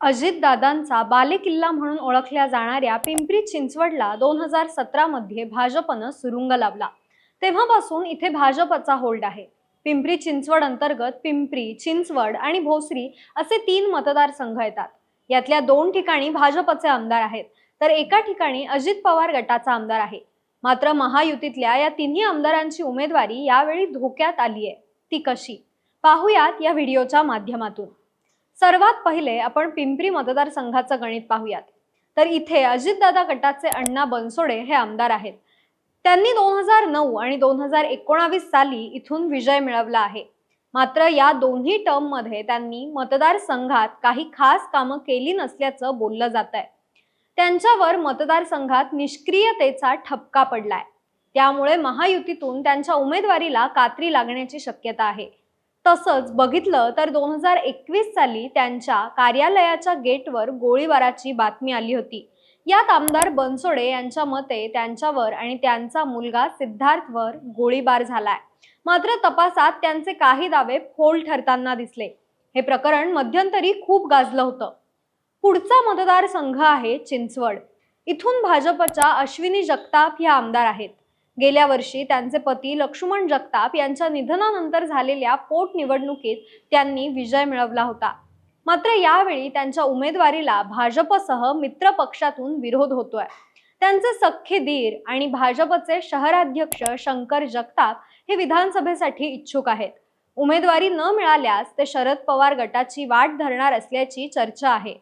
अजितदादांचा बालेकिल्ला म्हणून ओळखल्या जाणाऱ्या पिंपरी चिंचवडला दोन हजार सतरामध्ये भाजपनं सुरुंग लावला. तेव्हापासून इथे भाजपचा होल्ड आहे. पिंपरी चिंचवड अंतर्गत पिंपरी चिंचवड आणि भोसरी असे तीन मतदारसंघ येतात. यातल्या दोन ठिकाणी भाजपचे आमदार आहेत तर एका ठिकाणी अजित पवार गटाचा आमदार आहे. मात्र महायुतीतल्या या तिन्ही आमदारांची उमेदवारी यावेळी धोक्यात आली आहे ती कशी? पाहुयात या व्हिडिओच्या माध्यमातून. सर्वात पहिले आपण पिंपरी मतदारसंघाचं गणित पाहूयात. तर इथे अजितदादा गटाचे अण्णा बनसोडे हे आमदार आहेत. त्यांनी दोन हजार नऊ आणि दोन हजार एकोणावीस साली इथून विजय मिळवला आहे. मात्र या दोन्ही टर्ममध्ये त्यांनी मतदारसंघात काही खास कामं केली नसल्याचं बोललं जात आहे त्यांच्यावर मतदारसंघात निष्क्रियतेचा ठपका पडलाय. त्यामुळे महायुतीतून त्यांच्या उमेदवारीला कात्री लागण्याची शक्यता आहे. तसंच बघितलं तर दोन हजार एकवीस साली त्यांच्या कार्यालयाच्या गेटवर गोळीबाराची बातमी आली होती. यात आमदार बनसोडे यांच्या मते त्यांच्यावर आणि त्यांचा मुलगा सिद्धार्थवर गोळीबार झालाय. मात्र तपासात त्यांचे काही दावे फोल ठरताना दिसले. हे प्रकरण मध्यंतरी खूप गाजलं होतं. पुढचा मतदारसंघ आहे चिंचवड. इथून भाजपच्या अश्विनी जगताप ह्या आमदार आहेत. गेल्या वर्षी त्यांचे पती लक्ष्मण जगताप यांच्या निधनानंतर झालेल्या पोटनिवडणुकीत त्यांनी विजय मिळवला होता. मात्र यावेळी त्यांच्या उमेदवारीला भाजपसह मित्र पक्षातून विरोध होतोय. त्यांचे सख्खे दीर आणि भाजपचे शहराध्यक्ष शंकर जगताप हे विधानसभेसाठी इच्छुक आहेत. उमेदवारी न मिळाल्यास ते शरद पवार गटाची वाट धरणार असल्याची चर्चा आहे.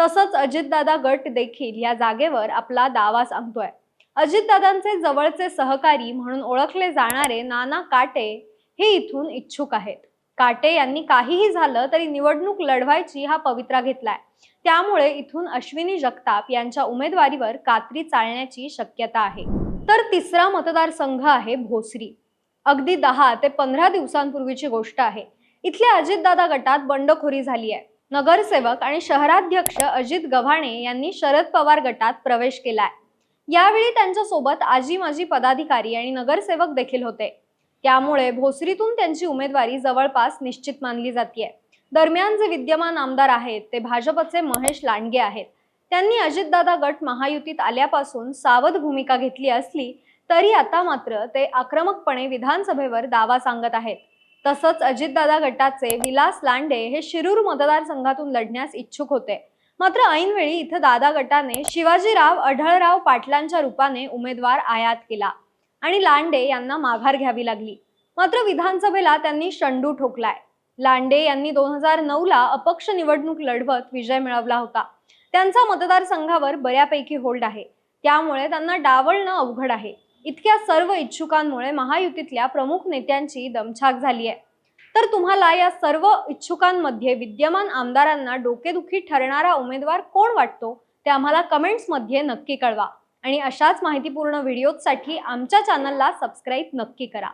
तसंच अजितदादा गट देखील या जागेवर आपला दावा सांगतोय. अजितदादांचे जवळचे सहकारी म्हणून ओळखले जाणारे नाना काटे हे इथून इच्छुक आहेत. काटे यांनी काहीही झालं तरी निवडणूक लढवायची हा पवित्रा घेतलाय. त्यामुळे इथून अश्विनी जगताप यांच्या उमेदवारीवर कात्री चालण्याची शक्यता आहे. तर तिसरा मतदारसंघ आहे भोसरी. अगदी दहा ते पंधरा दिवसांपूर्वीची गोष्ट आहे. इथल्या अजितदादा गटात बंडखोरी झाली आहे. नगरसेवक आणि शहराध्यक्ष अजित गव्हाणे यांनी शरद पवार गटात प्रवेश केलाय. यावेळी त्यांच्यासोबत आजी माजी पदाधिकारी आणि नगरसेवक देखील होते. त्यामुळे भोसरीतून त्यांची उमेदवारी जवळपास निश्चित मानली जाते दरम्यान जे विद्यमान आमदार आहेत ते भाजपचे महेश लांडगे आहेत. त्यांनी अजितदादा गट महायुतीत आल्यापासून सावध भूमिका घेतली असली तरी आता मात्र ते आक्रमकपणे विधानसभेवर दावा सांगत आहेत. तसंच अजितदादा गटाचे विलास लांडे हे शिरूर मतदारसंघातून लढण्यास इच्छुक होते. मात्र ऐनवेळी इथं दादा गटाने शिवाजीराव अढळराव पाटलांच्या रूपाने उमेदवार आयात केला आणि लांडे यांना माघार घ्यावी लागली. मात्र विधानसभेला त्यांनी शंडू ठोकलाय. लांडे यांनी दोन हजार नऊ ला अपक्ष निवडणूक लढवत विजय मिळवला होता. त्यांचा मतदारसंघावर बऱ्यापैकी होल्ड आहे. त्यामुळे त्यांना डावलणं अवघड आहे. इतक्या सर्व इच्छुकांमुळे महायुतीतल्या प्रमुख नेत्यांची दमछाक झाली आहे तर तुम्हाला या सर्व इच्छुकांमध्ये विद्यमान आमदारांना डोकेदुखी ठरणारा उमेदवार कोण वाटतो ते आम्हाला कमेंट्समध्ये नक्की कळवा. आणि अशाच माहितीपूर्ण व्हिडिओजसाठी आमच्या चॅनलला सबस्क्राईब नक्की करा.